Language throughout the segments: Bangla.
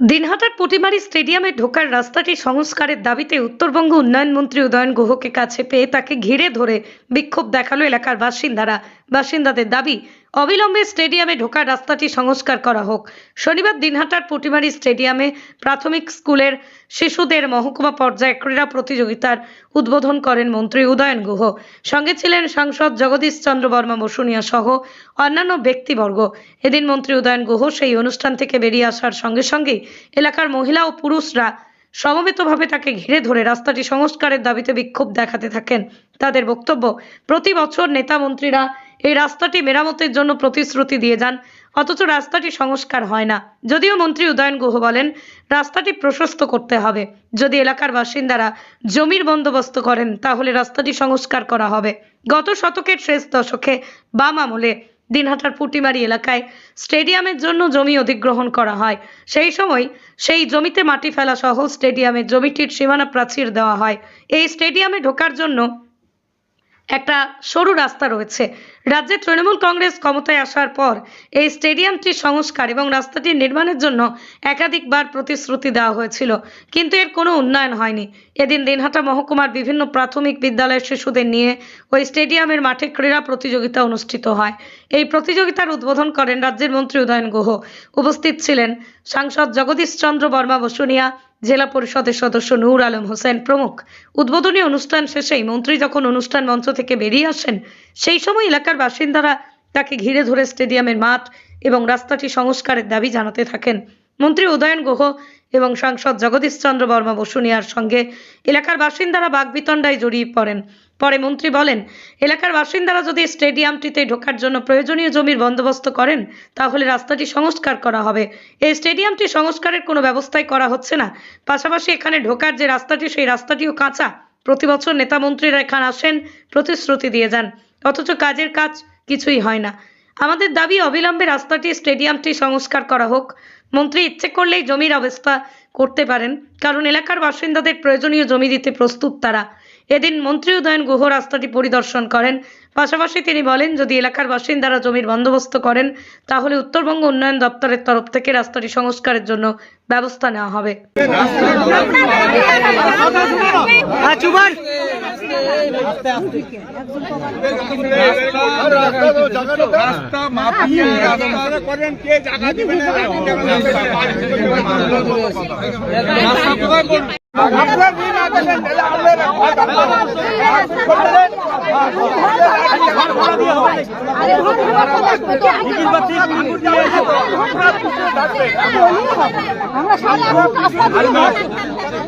দিনহাটার পুটিমারি স্টেডিয়ামে ঢোকার রাস্তাটি সংস্কারের দাবিতে উত্তরবঙ্গ উন্নয়ন মন্ত্রী উদয়ন গুহকে কাছে পেয়ে তাকে ঘিরে ধরে বিক্ষোভ দেখাল এলাকার বাসিন্দারা। বাসিন্দাদের দাবি অবিলম্বে স্টেডিয়ামে ঢোকার রাস্তাটি সংস্কার করা হোক। শনিবার দিনহাটার পুটিমারি স্টেডিয়ামে প্রাথমিক স্কুলের শিশুদের মহকুমা পর্যায়ে ক্রীড়া প্রতিযোগিতার উদ্বোধন করেন মন্ত্রী উদয়ন গুহ। সঙ্গে ছিলেন সাংসদ জগদীশ চন্দ্র বর্মা বসুনিয়া সহ অন্যান্য ব্যক্তিবর্গ। এদিন মন্ত্রী উদয়ন গুহ সেই অনুষ্ঠান থেকে বেরিয়ে আসার সঙ্গে সঙ্গেই এলাকার মহিলা ও পুরুষরা সমবেতভাবে তাকে ঘিরে ধরে রাস্তাটি সংস্কারের দাবিতে বিক্ষোভ দেখাতে থাকেন। তাদের বক্তব্য, প্রতি বছর নেতা মন্ত্রীরা এই রাস্তাটি মেরামতের জন্য প্রতিশ্রুতি দিয়ে যান, অথচ রাস্তাটি সংস্কার হয় না। যদিও মন্ত্রী উদয়ন গুহ বলেন, রাস্তাটি প্রশস্ত করতে হবে। যদি এলাকার বাসিন্দারা জমির বন্দোবস্ত করেন, তাহলে রাস্তাটি সংস্কার করা হবে। গত শতকের শেষ দশকে বাম আমলে দিনহাটার পুটিমারি এলাকায় স্টেডিয়ামের জন্য জমি অধিগ্রহণ করা হয়। সেই সময় সেই জমিতে মাটি ফেলা সহ স্টেডিয়ামের জমিটির সীমানা প্রাচীর দেওয়া হয়। এই স্টেডিয়ামে ঢোকার জন্য একটা সরু রাস্তা রয়েছে। রাজ্যে তৃণমূল কংগ্রেস ক্ষমতায় আসার পর এই স্টেডিয়ামটির সংস্কার এবং রাস্তাটির নির্মাণের জন্য একাধিকবার প্রতিশ্রুতি দেওয়া হয়েছিল। কিন্তু এর কোনো উন্নয়ন হয়নি। এদিন দিনহাটা মহকুমার বিভিন্ন প্রাথমিক বিদ্যালয়ের শিশুদের নিয়ে ওই স্টেডিয়ামের মাঠে ক্রীড়া প্রতিযোগিতা অনুষ্ঠিত হয়। এই প্রতিযোগিতার উদ্বোধন করেন রাজ্যের মন্ত্রী উদয়ন গুহ। উপস্থিত ছিলেন সাংসদ জগদীশ চন্দ্র বর্মা বসুনিয়া জেলা পরিষদের সদস্য নূর আলম হোসেন প্রমুখ। উদ্বোধনী অনুষ্ঠান শেষেই মন্ত্রী যখন অনুষ্ঠান মঞ্চ থেকে বেরিয়ে আসেন, সেই সময় এলাকার বাসিন্দারা তাকে ঘিরে ধরে স্টেডিয়ামের মাঠ এবং রাস্তাটি সংস্কারের দাবি জানাতে থাকেন। মন্ত্রী উদয়ন গুহ এবং সাংসদ জগদীশ চন্দ্র বর্মা বসুনিয়ার সঙ্গে এলাকার বাসিন্দারা বাগবিতণ্ডায় জড়িয়ে পড়েন। পরে মন্ত্রী বলেন, এলাকার বাসিন্দারা যদি স্টেডিয়ামটিতে ঢোকার জন্য প্রয়োজনীয় জমির বন্দোবস্ত করেন, তাহলে রাস্তাটি সংস্কার করা হবে। এই স্টেডিয়ামটি সংস্কারের কোনো ব্যবস্থাই করা হচ্ছে না। পাশাপাশি এখানে ঢোকার যে রাস্তাটি, সেই রাস্তাটিও কাঁচা। প্রতি বছর নেতা মন্ত্রীরা এখানে আসেন, প্রতিশ্রুতি দিয়ে যান। অথচ কাজের কাজ কিছুই হয় না। আমাদের দাবি অবিলম্বে রাস্তাটি, স্টেডিয়ামটি সংস্কার করা হোক। মন্ত্রী ইচ্ছে করলেই জমির অবস্থা করতে পারেন, কারণ এলাকার বাসিন্দাদের প্রয়োজনীয় জমি দিতে প্রস্তুত তারা। এদিন মন্ত্রী উদয়ন গুহ রাস্তাটি পরিদর্শন করেন। পাশাপাশি তিনি বলেন, যদি এলাকার বাসিন্দারা জমির বন্দোবস্ত করেন, তাহলে উত্তরবঙ্গ উন্নয়ন দপ্তরের তরফ থেকে রাস্তাটি সংস্কারের জন্য ব্যবস্থা নেওয়া হবে। রাস্তা মাপিয়ে রাস্তা করেন কে জায়গা দিবেন রাস্তা কোথায় করবেন আপনারা দিন আগে তাহলে আপনারা কথা বলেন।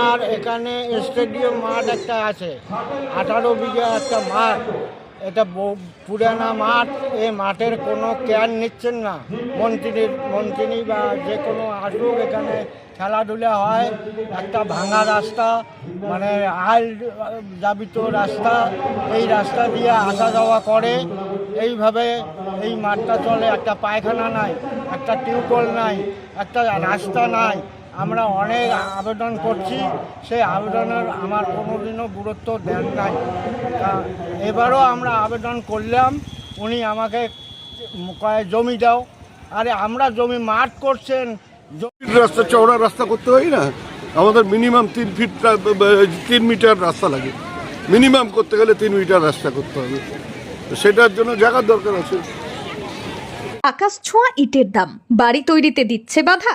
আমার এখানে স্টেডিয়াম মাঠ একটা আছে, আঠারো বিঘা একটা মাঠ। এটা পুরানা মাঠ এই মাঠের কোনো কেয়ার নিচ্ছেন না। মন্ত্রীর মন্ত্রী বা যে কোনো আসুক, এখানে খেলাধুলা হয়, একটা ভাঙা রাস্তা মানে আল জাবিত রাস্তা, এই রাস্তা দিয়ে আসা যাওয়া করে। এইভাবে এই মাঠটা চলে, একটা পায়খানা নাই, একটা টিউবওয়েল নাই, একটা রাস্তা নাই। আমরা অনেক আবেদন করছি। সেই আবেদনের আমার কোনোদিনও গুরুত্ব দেন নাই। তা এবারও আমরা আবেদন করলাম। উনি আমাকে কয় জমি দাও। আরে আমরা জমি মাঠ করছেন। রাস্তা চওড়া রাস্তা করতে হয় না? আমাদের মিনিমাম তিন ফিট তিন মিটার রাস্তা লাগে। মিনিমাম করতে গেলে তিন মিটার রাস্তা করতে হবে। তো সেটার জন্য জায়গার দরকার আছে। আকাশ ছোঁয়া ইটের দাম। বাড়ি তৈরিতে দিচ্ছে বাধা।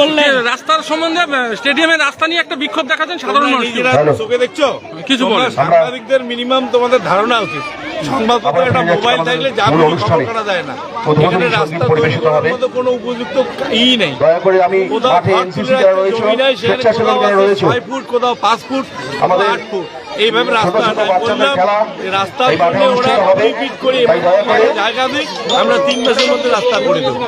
বললেন। রাস্তার সম্বন্ধে স্টেডিয়ামের রাস্তা নিয়ে একটা বিক্ষোভ দেখাচ্ছেন সাধারণ মানুষ চোখে দেখছ? কিছু বলেন। সাংবাদিকদের মিনিমাম তোমাদের ধারণা উচিত। সংবাদপত্র একটা মোবাইল থাকলে যা খবর করা যায় না। এখানে রাস্তা তৈরি করার মতো কোনো উপযুক্ত ই নেই। দয়া করে আমি কোথাও মাঠে এনসিসি যারা রয়েছে জমি নাই, সেখানে স্বেচ্ছাসেবক যারা রয়েছে ছয় ফুট কোথাও পাঁচ ফুট আমাদের আট ফুট এইভাবে রাস্তা ছোট ছোট বললাম, রাস্তা করলে ওরা দুই ফিট করে করে জায়গা দিক আমরা তিন মাসের মধ্যে রাস্তা করে দেবো।